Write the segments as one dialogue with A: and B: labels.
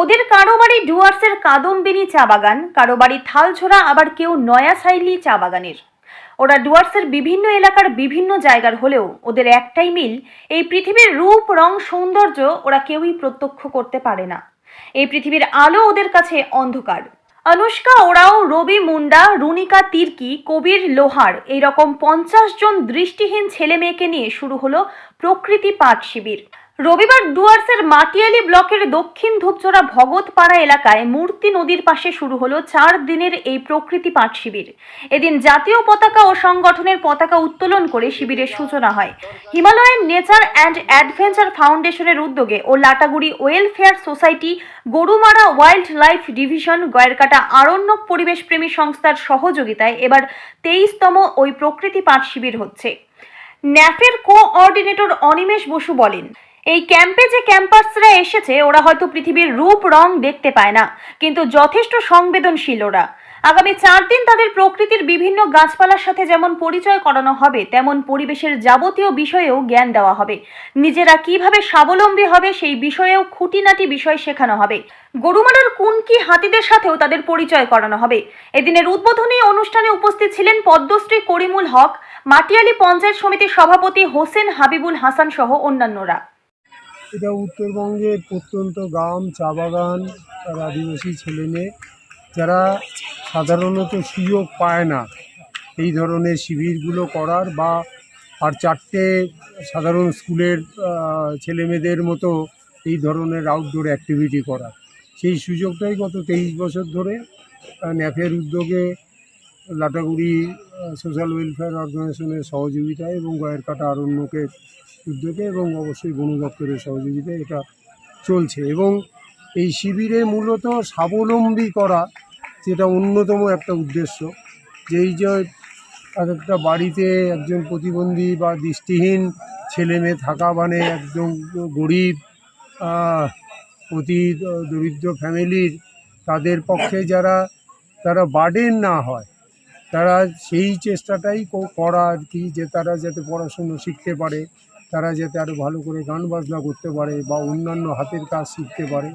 A: ওদের কারও বাড়ি ডুয়ার্সের কাদম্বিনী চা বাগান কারও বাড়ি থালছোড়া আবার কেউ নয়া সাইলি চা বাগানের। ওরা ডুয়ার্সের বিভিন্ন এলাকার বিভিন্ন জায়গার হলেও ওদের একটাই মিল, এই পৃথিবীর রূপ, রং, সৌন্দর্য ওরা কেউই প্রত্যক্ষ করতে পারে না। এই পৃথিবীর আলো ওদের কাছে অন্ধকার। অনুষ্কা, ওরাও, রবি মুন্ডা, রুনিকা তির্কি, কবির লোহার, এইরকম পঞ্চাশ জন দৃষ্টিহীন ছেলে মেয়েকে নিয়ে শুরু হলো প্রকৃতি পাঠ শিবির। রবিবার ডুয়ার্সের মাটিয়ালি ব্লকের দক্ষিণ ধূপচড়া ভগতপাড়া এলাকায় মূর্তি নদীর পাশে শুরু হলো চার দিনের এই প্রকৃতি পাঠ শিবির। এদিন জাতীয় পতাকা ও সংগঠনের পতাকা উত্তোলন করে শিবিরের সূচনা হয়। হিমালয়ান নেচার অ্যান্ড অ্যাডভেঞ্চার ফাউন্ডেশনের উদ্যোগে ও Lataguri welfare society, Gorumara wildlife division, Gairkata Aranyak পরিবেশ প্রেমী সংস্থার সহযোগিতায় এবার তেইশতম ওই প্রকৃতি পাঠ শিবির হচ্ছে। ন্যাফের কোঅর্ডিনেটর অনিমেষ বসু বলেন এই ক্যাম্পে যে ক্যাম্পাসরা এসেছে, ওরা হয়তো পৃথিবীর রূপ, রং দেখতে পায় না, কিন্তু যথেষ্ট সংবেদনশীল ওরা। আগামী চার দিন তাদের প্রকৃতির বিভিন্ন গাছপালার সাথে যেমন পরিচয় করানো হবে, তেমন পরিবেশের যাবতীয় বিষয়েও জ্ঞান দেওয়া হবে। নিজেরা কীভাবে স্বাবলম্বী হবে সেই বিষয়েও খুঁটিনাটি বিষয় শেখানো হবে। গরুমারার কুনকি হাতিদের সাথেও তাদের পরিচয় করানো হবে। এদিনের উদ্বোধনী অনুষ্ঠানে উপস্থিত ছিলেন পদ্মশ্রী করিমুল হক, মাটিয়ালি পঞ্চায়েত সমিতির সভাপতি হোসেন হাবিবুল হাসান সহ অন্যান্যরা।
B: এটা উত্তরবঙ্গের প্রত্যন্ত গ্রাম চা বাগান আর আদিবাসী ছেলেমেয়ে। যারা সাধারণত সুযোগ পায় না এই ধরনের শিবিরগুলো করার বা আর চারটে সাধারণ স্কুলের ছেলেমেয়েদের মতো এই ধরনের আউটডোর অ্যাক্টিভিটি করার। সেই সুযোগটাই গত তেইশ বছর ধরে ন্যাফের উদ্যোগে লাটাগুড়ি সোশ্যাল ওয়েলফেয়ার অর্গানাইজেশনের সহযোগিতায় এবং গয়েরকাটা আরণ্যকের উদ্যোগে এবং অবশ্যই বন দপ্তরের সহযোগিতায় এটা চলছে এবং এই শিবিরে মূলত স্বাবলম্বী করা যেটা অন্যতম একটা উদ্দেশ্য। যেই যে এক একটা বাড়িতে একজন প্রতিবন্ধী বা দৃষ্টিহীন ছেলে মেয়ে থাকা মানে একদম গরিব অতি দরিদ্র ফ্যামিলির তাদের পক্ষে যারা, তারা বার্ডেন না হয় তারা সেই চেষ্টাটাই করা আর কি, যে তারা যাতে পড়াশুনো শিখতে পারে, তারা যাতে আরও ভালো করে গান বাজনা করতে পারে বা অন্যান্য হাতের কাজ শিখতে পারে।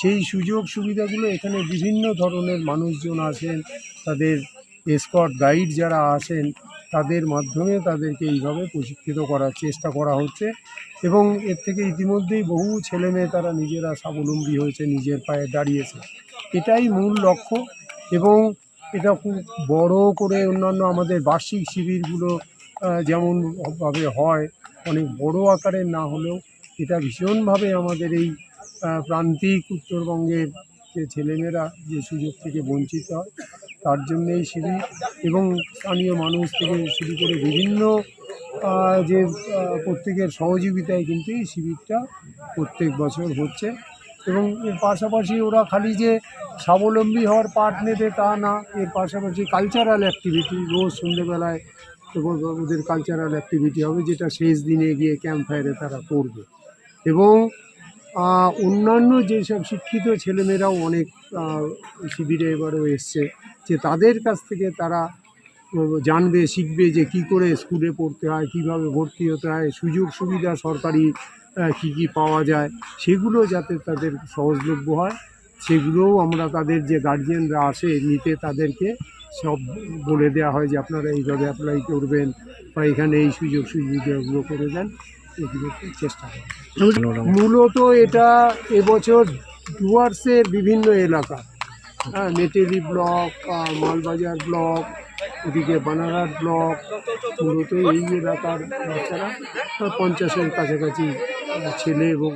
B: সেই সুযোগ সুবিধাগুলো এখানে বিভিন্ন ধরনের মানুষজন আসেন, তাদের এসকট গাইড যারা আসেন, তাদের মাধ্যমে তাদেরকে এইভাবে প্রশিক্ষিত করার চেষ্টা করা হচ্ছে এবং এর থেকে ইতিমধ্যেই বহু ছেলেমেয়ে তারা নিজেরা স্বাবলম্বী হয়েছে, নিজের পায়ে দাঁড়িয়েছে। এটাই মূল লক্ষ্য এবং এটা খুব বড় করে অন্যান্য আমাদের বার্ষিক শিবিরগুলো আহ, যেমন ভাবে হয় অনেক বড় আকারের না হলেও এটা ভীষণভাবে আমাদের এই প্রান্তিক উত্তরবঙ্গের যে ছেলেমেয়েরা যে সুযোগ থেকে বঞ্চিত হয় তার জন্য এই শিবির এবং স্থানীয় মানুষ থেকে শুরু করে বিভিন্ন যে প্রত্যেকের সহযোগিতায় কিন্তু এই শিবিরটা প্রত্যেক বছর হচ্ছে। এবং এর পাশাপাশি ওরা খালি যে স্বাবলম্বী হওয়ার পার্ট নেবে তা না, এর পাশাপাশি কালচারাল অ্যাক্টিভিটি রোজ সন্ধ্যেবেলায় এবং ওদের কালচারাল অ্যাক্টিভিটি হবে যেটা শেষ দিনে গিয়ে ক্যাম্প ফায়ারে তারা করবে। এবং অন্যান্য যেসব শিক্ষিত ছেলেমেয়েরাও অনেক শিবিরে এবারও এসছে যে তাদের কাছ থেকে তারা জানবে, শিখবে যে কি করে স্কুলে পড়তে হয়, কীভাবে ভর্তি হতে হয় সুযোগ সুবিধা সরকারি কি কি পাওয়া যায়, সেগুলো যাতে তাদের সহজলভ্য হয়, সেগুলোও আমরা তাদের যে গার্জিয়ানরা আসে নিতে তাদেরকে সব বলে দেওয়া হয় যে আপনারা এইভাবে অ্যাপ্লাই করবেন বা এখানে এই সুযোগ সুবিধাগুলো করে দেন, এগুলো চেষ্টা করেন মূলত এটা এবছর ডুয়ার্সের বিভিন্ন এলাকা হ্যাঁ মেটেলি ব্লক মালবাজার ব্লক এদিকে বানাঘাট ব্লক মূলত এই এলাকার বাচ্চারা পঞ্চাশের কাছাকাছি ছেলে এবং